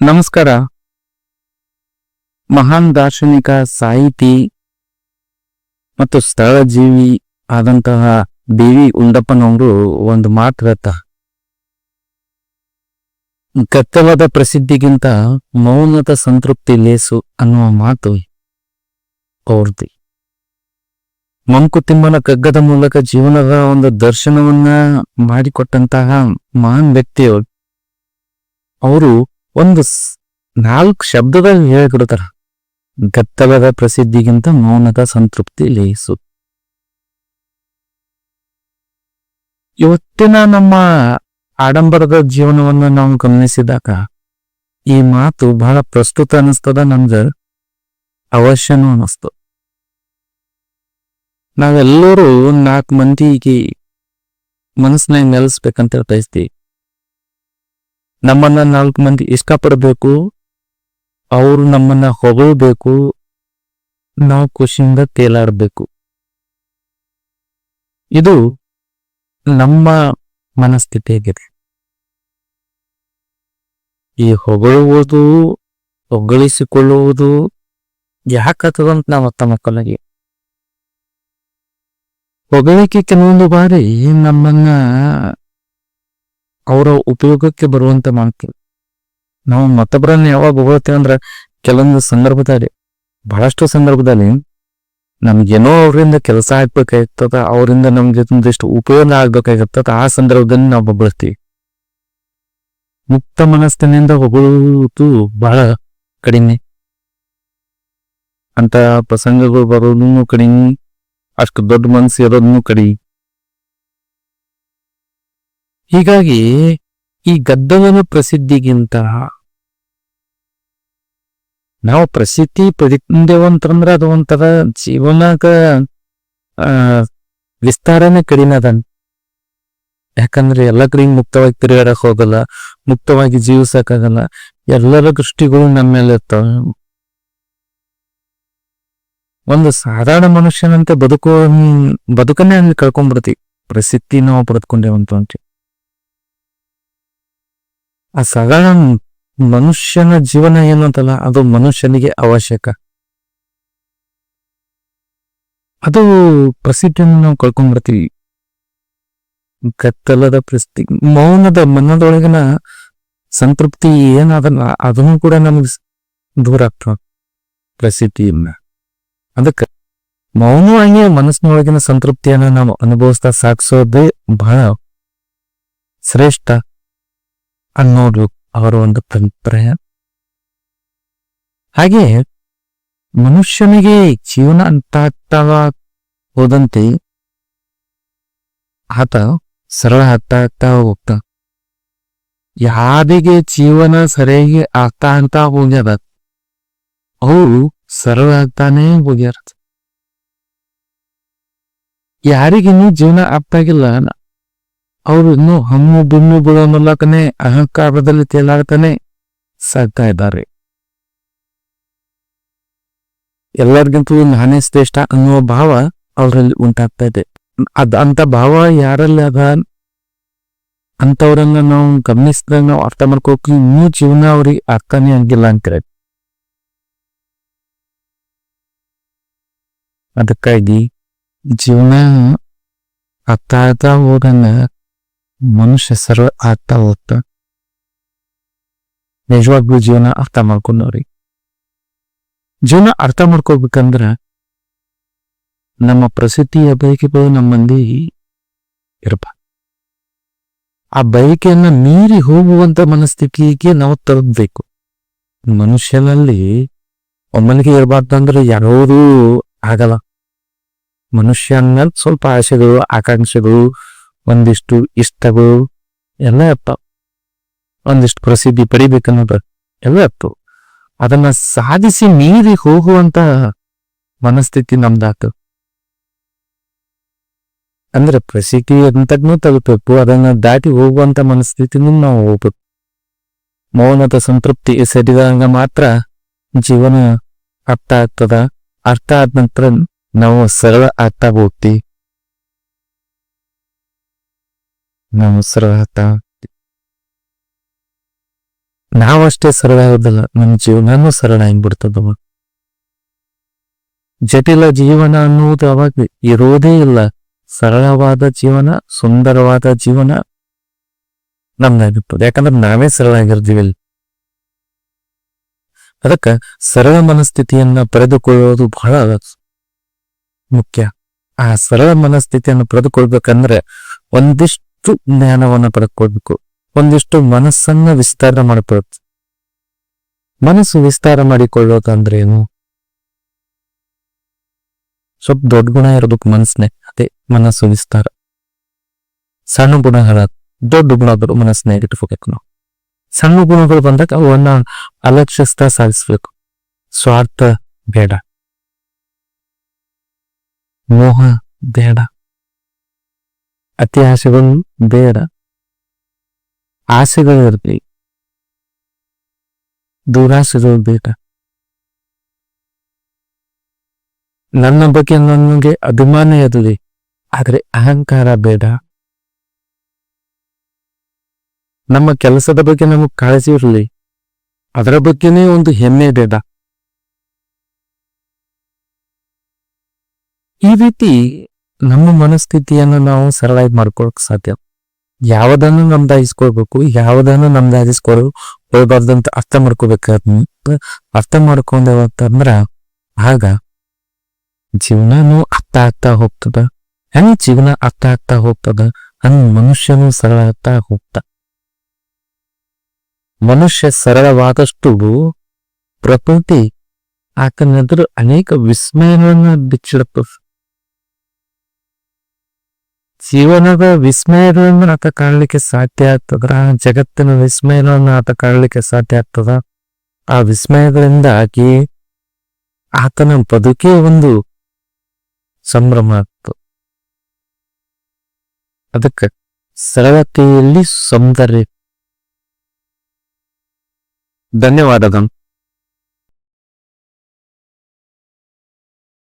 ನಮಸ್ಕಾರ. ಮಹಾನ್ ದಾರ್ಶನಿಕ ಸಾಹಿತಿ ಮತ್ತು ಸ್ಥಳಜೀವಿ ಆದಂತಹ ಬಿ ವಿ ಉಂಡಪ್ಪನವರು ಒಂದು ಮಾತು ಹೇಳ್ತ. ಪ್ರಸಿದ್ಧಿಗಿಂತ ಮೌನದ ಸಂತೃಪ್ತಿ ಲೇಸು ಅನ್ನುವ ಮಾತು ಅವ್ರದ್ದು. ಮಂಕುತಿಮ್ಮನ ಕಗ್ಗದ ಮೂಲಕ ಜೀವನದ ಒಂದು ದರ್ಶನವನ್ನ ಮಾಡಿಕೊಟ್ಟಂತಹ ಮಹಾನ್ ವ್ಯಕ್ತಿಯವರು. ಅವರು ಒಂದು ನಾಲ್ಕು ಶಬ್ದದಾಗ ಹೇಳಿಕೊಡ್ತಾರ. ಗತ್ತಲದ ಪ್ರಸಿದ್ಧಿಗಿಂತ ಮೌನದ ಸಂತೃಪ್ತಿ ಲೇಸು ಇವತ್ತಿನ ನಮ್ಮ ಆಡಂಬರದ ಜೀವನವನ್ನು ನಾವು ಗಮನಿಸಿದಾಗ, ಈ ಮಾತು ಬಹಳ ಪ್ರಸ್ತುತ ಅನಿಸ್ತದ ನಮ್ಗೆ ಅವಶ್ಯನೂ ಅನಿಸ್ತು. ನಾವೆಲ್ಲರೂ ನಾಲ್ಕು ಮಂದಿಗೆ ಮನಸ್ಸಿನಾಗ ನೆಲೆಸ್ಬೇಕಂತ ಬಯಸ್ತೀವಿ ನಮ್ಮನ್ನ ನಾಲ್ಕು ಮಂದಿ ಇಷ್ಟಪಡಬೇಕು ಅವರು ನಮ್ಮನ್ನ ಹೊಗಳಬೇಕು. ನಾವು ಖುಷಿಯಿಂದ ತೇಲಾಡಬೇಕು. ಇದು ನಮ್ಮ ಮನಸ್ಥಿತಿ ಆಗಿದೆ ಈ ಹೊಗಳುವುದು, ಹೊಗಳಿಸಿಕೊಳ್ಳುವುದು ಯಾಕತ್ತದಂತ ನಾವು ತಮ್ಮ ಮಾಡ್ಕೊಳ್ಳಿ ಹೊಗಳಿಕೆ ಕೆಲವೊಂದು ಬಾರಿ ನಮ್ಮನ್ನ ಅವರ ಉಪಯೋಗಕ್ಕೆ ಬರುವಂತ ಮಾಡ್ತೀವಿ ನಾವು ಮತ್ತೊಬ್ಬರನ್ನ ಯಾವಾಗ ಹೋಗ್ತೇವೆ ಅಂದ್ರೆ ಕೆಲವೊಂದು ಸಂದರ್ಭದಲ್ಲಿ, ಬಹಳಷ್ಟು ಸಂದರ್ಭದಲ್ಲಿ ನಮ್ಗೇನೋ ಅವರಿಂದ ಕೆಲಸ ಆಗ್ಬೇಕಾಗಿರ್ತದ ಅವರಿಂದ ನಮ್ಗೆ ಒಂದಿಷ್ಟು ಉಪಯೋಗ ಆಗ್ಬೇಕಾಗಿರ್ತದ ಆ ಸಂದರ್ಭದಲ್ಲಿ ನಾವು ಬಳಸ್ತೀವಿ ಮುಕ್ತ ಮನಸ್ಸಿನಿಂದ ಹೊಗಳುವುದು ಬಹಳ ಕಡಿಮೆ. ಅಂತ ಪ್ರಸಂಗಗಳು ಬರೋದನ್ನು ಕಡಿಮೆ, ಅಷ್ಟು ದೊಡ್ಡ ಮನಸ್ಸು ಇರೋದನ್ನು ಕಡಿಮೆ. ಹೀಗಾಗಿ ಈ ಗದ್ದಲನ ಪ್ರಸಿದ್ಧಿಗಿಂತ ನಾವು ಪ್ರಸಿದ್ಧಿ ಪಡಿಕೊಂಡೇವಂತಂದ್ರ ಅದು ಒಂಥರ ಜೀವನಕ ವಿಸ್ತಾರನೇ ಕಡಿಮೆ ಅದ. ಯಾಕಂದ್ರೆ ಎಲ್ಲ ಕಡೆ ಮುಕ್ತವಾಗಿ ತಿರುಗಾಡಕ್ ಹೋಗಲ್ಲ, ಮುಕ್ತವಾಗಿ ಜೀವಿಸಕ್ಕಾಗಲ್ಲ. ಎಲ್ಲರ ದೃಷ್ಟಿಗಳು ನಮ್ಮ ಮೇಲೆ ಇರ್ತವೆ. ಒಂದು ಸಾಧಾರಣ ಮನುಷ್ಯನಂತೆ ಬದುಕೋ ಬದುಕನ್ನೇ ಅಲ್ಲಿ ಕಳ್ಕೊಂಡ್ಬಿಡ್ತೀವಿ. ಪ್ರಸಿದ್ಧಿ ನಾವು ಪಡೆದುಕೊಂಡೇವಂತ ಅಂತೀವಿ ಆ ಸಾಧಾರಣ ಮನುಷ್ಯನ ಜೀವನ ಏನು ಅಂತಲ್ಲ ಅದು ಮನುಷ್ಯನಿಗೆ ಅವಶ್ಯಕ. ಅದು ಪ್ರಸಿದ್ಧಿಯನ್ನು ನಾವು ಕಳ್ಕೊಂಡ್ಬಿಡ್ತೀವಿ ಕತ್ತಲದ ಪ್ರಸಿದ್ಧಿ, ಮೌನದ ಮನದೊಳಗಿನ ಸಂತೃಪ್ತಿ ಏನಾದಲ್ಲ, ಅದನ್ನು ಕೂಡ ನಮಗೆ ದೂರ ಆಗ್ತಾವ ಪ್ರಸಿದ್ಧಿಯನ್ನ. ಅದಕ್ಕೆ ಮೌನವಾಗಿ ಮನಸ್ಸಿನೊಳಗಿನ ಸಂತೃಪ್ತಿಯನ್ನ ನಾವು ಅನುಭವಿಸ್ತಾ ಸಾಗಿಸೋದೇ ಬಹಳ ಶ್ರೇಷ್ಠ. ಅನ್ನೋದು ಅವರ ಒಂದು ಅಭಿಪ್ರಾಯ ಹಾಗೆ ಮನುಷ್ಯನಿಗೆ ಜೀವನ ಆಗ್ತಾ ಹೋದಂತೆ ಆತ ಸರಳ ಆಗ್ತಾ ಆಗ್ತಾ ಹೋಗ್ತಾ. ಯಾರಿಗೆ ಜೀವನ ಸರಿಯಾಗಿ ಆಗ್ತಾ ಅಂತ ಹೋಗ್ಯದ, ಅವರು ಸರಳ ಆಗ್ತಾನೆ ಹೋಗ್ಯಾರ. ಯಾರಿಗಿನ್ನೂ ಜೀವನ ಆಗ್ತಾಗಿಲ್ಲ ಅವರು ಇನ್ನೂ ಹಮ್ಮು ಬಿಮ್ಮು ಬಿಡೋ ಮೂಲಕನೇ ಅಹಂಕಾರದಲ್ಲಿ ತೇಲಾಡ್ತಾನೆ ಸಾಗ್ತಾ ಇದ್ದಾರೆ. ಎಲ್ಲರಿಗಿಂತಲೂ ನಾನೇ ಶ್ರೇಷ್ಠ ಅನ್ನುವ ಭಾವ ಅವರಲ್ಲಿ ಉಂಟಾಗ್ತಾ ಇದೆ. ಅದ್ ಅಂತ ಭಾವ ಯಾರಲ್ಲಿ ಅದ? ಅಂತವ್ರನ್ನ ನಾವು ಗಮನಿಸಿದಾಗ ನಾವು ಅರ್ಥ ಮಾಡ್ಕೋಕೆ ಇನ್ನೂ ಜೀವನ ಅವ್ರಿಗೆ ಅರ್ಥನೇ ಆಗಿಲ್ಲ ಅಂತಾರೆ. ಅದಕ್ಕಾಗಿ ಜೀವನ ಅರ್ಥ ಆಗ್ತಾ ಮನುಷ್ಯ ಸರ್ವ ಆಗ್ತಾ ಹೋಗ್ತಾ ನಿಜವಾಗ್ಲೂ ಜೀವನ ಅರ್ಥ ಮಾಡ್ಕೊಂಡವ್ರಿ ಜೀವನ ಅರ್ಥ ಮಾಡ್ಕೋಬೇಕಂದ್ರ ನಮ್ಮ ಪ್ರಸಿದ್ಧಿಯ ಬಯಕೆ ನಮ್ಮ ಮಂದಿ ಇರಪ್ಪ. ಆ ಬಯಕೆಯನ್ನ ಮೀರಿ ಹೋಗುವಂತ ಮನಸ್ಥಿತಿಗೆ ನಾವು ತಲುಪಬೇಕು. ಮನುಷ್ಯನಲ್ಲಿ ಒಮ್ಮನಿಗೆ ಇರಬಾರ್ದಂದ್ರೆ ಯಾರೋದು ಆಗಲ್ಲ. ಮನುಷ್ಯ ಅಂದ್ಮೇಲೆ ಸ್ವಲ್ಪ ಆಸೆಗಳು, ಆಕಾಂಕ್ಷೆಗಳು ಒಂದಿಷ್ಟು ಇಷ್ಟವು ಎಲ್ಲ ಇರ್ತಾವ ಒಂದಿಷ್ಟು ಪ್ರಸಿದ್ಧಿ ಪಡಿಬೇಕನ್ನೋದು ಎಲ್ಲ ಅದನ್ನ ಸಾಧಿಸಿ ಮೀರಿ ಹೋಗುವಂತ ಮನಸ್ಥಿತಿ ನಮ್ದಾತು. ಅಂದ್ರೆ ಪ್ರಸಿದ್ಧಿ ಅಂತಗ್ನೂ ತಲುಪಬೇಕು ಅದನ್ನ ದಾಟಿ ಹೋಗುವಂತ ಮನಸ್ಥಿತಿನೂ ನಾವು ಹೋಗ್ಬೇಕು. ಮೌನದ ಸಂತೃಪ್ತಿ ಸರಿದಂಗ ಮಾತ್ರ ಜೀವನ ಅರ್ಥ ಆಗ್ತದ. ಅರ್ಥ ಆದ ನಂತರ ನಾವು ಸರಳ ಆಗ್ತಾ ಹೋಗ್ತೀವಿ. ನಾವು ಸರಳ ಆಗ್ತಾ ನಾವಷ್ಟೇ ಸರಳ ಆಗೋದಿಲ್ಲ ನಮ್ಮ ಜೀವನನೂ ಸರಳ ಆಗ್ಬಿಡ್ತದವ. ಜಟಿಲ ಜೀವನ ಅನ್ನುವುದು ಅವಾಗ ಇರೋದೇ ಇಲ್ಲ. ಸರಳವಾದ ಜೀವನ, ಸುಂದರವಾದ ಜೀವನ ನಮ್ದಾಗಿರ್ತದೆ ಯಾಕಂದ್ರೆ ನಾವೇ ಸರಳ ಆಗಿರ್ತೀವಿ ಅದಕ್ಕ ಸರಳ ಮನಸ್ಥಿತಿಯನ್ನ ಪಡೆದುಕೊಳ್ಳೋದು ಬಹಳ ಮುಖ್ಯ. ಆ ಸರಳ ಮನಸ್ಥಿತಿಯನ್ನು ಪಡೆದುಕೊಳ್ಬೇಕಂದ್ರೆ ಒಂದಿಷ್ಟು ಜ್ಞಾನವನ್ನ ಪಡ್ಕೊಳ್ಬೇಕು. ಒಂದಿಷ್ಟು ಮನಸ್ಸನ್ನ ವಿಸ್ತಾರ ಮಾಡಿಕೊಳ್ಳುತ್ತೆ ಮನಸ್ಸು ವಿಸ್ತಾರ ಮಾಡಿಕೊಳ್ಳೋದಂದ್ರೇನು ಏನು? ಸ್ವಲ್ಪ ದೊಡ್ಡ ಗುಣ ಇರೋದಕ್ಕೆ ಮನಸ್ಸನ್ನೇ, ಅದೇ ಮನಸ್ಸು ವಿಸ್ತಾರ. ಸಣ್ಣ ಗುಣಗಳ, ದೊಡ್ಡ ಗುಣಗಳು ಮನಸ್ಸನ್ನ ಇಟ್ಕೋಬೇಕು ನಾವು. ಸಣ್ಣ ಗುಣಗಳು ಬಂದಾಗ ಅವನ್ನ ಅಲಕ್ಷಿಸ್ತಾ ಸಾಧಿಸ್ಬೇಕು. ಸ್ವಾರ್ಥ ಬೇಡ. ಮೋಹ ಬೇಡ. ಅತಿ ಆಸೆಗಳು ಬೇಡ. ಆಸೆಗಳು ಇರಲಿ. ದುರಾಸೆಗಳು ಬೇಡ. ನನ್ನ ಬಗ್ಗೆ ನನಗೆ ಅಭಿಮಾನ ಇರಲಿ, ಆದರೆ ಅಹಂಕಾರ ಬೇಡ. ನಮ್ಮ ಕೆಲಸದ ಬಗ್ಗೆ ನಮಗೆ ಕಾಳಜಿ ಇರಲಿ, ಅದರ ಬಗ್ಗೆನೇ ಒಂದು ಹೆಮ್ಮೆ ಬೇಡ. ಈ ರೀತಿ ನಮ್ಮ ಮನಸ್ಥಿತಿಯನ್ನು ನಾವು ಸರಳಾಗಿ ಮಾಡ್ಕೊಳಕ್ ಸಾಧ್ಯ. ಯಾವದನ್ನು ಯಾವ್ದನ್ನು ಯಾವದನ್ನು ಹೋಗ್ಬಾರ್ದು ಅಂತ ಅರ್ಥ ಮಾಡ್ಕೋಬೇಕಾದ ಅರ್ಥ ಮಾಡ್ಕೊಂಡೇವಂತಂದ್ರ ಆಗ ಜೀವನನು ಅರ್ಥ ಆಗ್ತಾ ಹೋಗ್ತದ. ಹೆಂಗ್ ಜೀವನ ಅರ್ಥ ಆಗ್ತಾ ಹೋಗ್ತದ? ಹಂಗ ಮನುಷ್ಯನು ಸರಳ ಆಗ್ತಾ ಹೋಗ್ತ. ಮನುಷ್ಯ ಸರಳವಾದಷ್ಟು ಪ್ರಕೃತಿ ಆತನೆದುರು ಅನೇಕ ವಿಸ್ಮಯಗಳನ್ನ ಬಿಚ್ಚಿಡುತ್ತದೆ ಜೀವನದ ವಿಸ್ಮಯಗಳನ್ನು ಆತ ಕಾಣಲಿಕ್ಕೆ ಸಾಧ್ಯ ಆಗ್ತದ? ಜಗತ್ತಿನ ವಿಸ್ಮಯಗಳನ್ನು ಆತ ಕಾಣಲಿಕ್ಕೆ ಸಾಧ್ಯ ಆಗ್ತದ? ಆ ವಿಸ್ಮಯಗಳಿಂದಾಗಿ ಆತನ ಬದುಕೇ ಒಂದು ಸಂಭ್ರಮ ಆಗ್ತದೆ. ಅದಕ್ಕೆ ಸರಳತೆಯಲ್ಲಿ ಸೌಂದರ್ಯ. ಧನ್ಯವಾದಗಳು.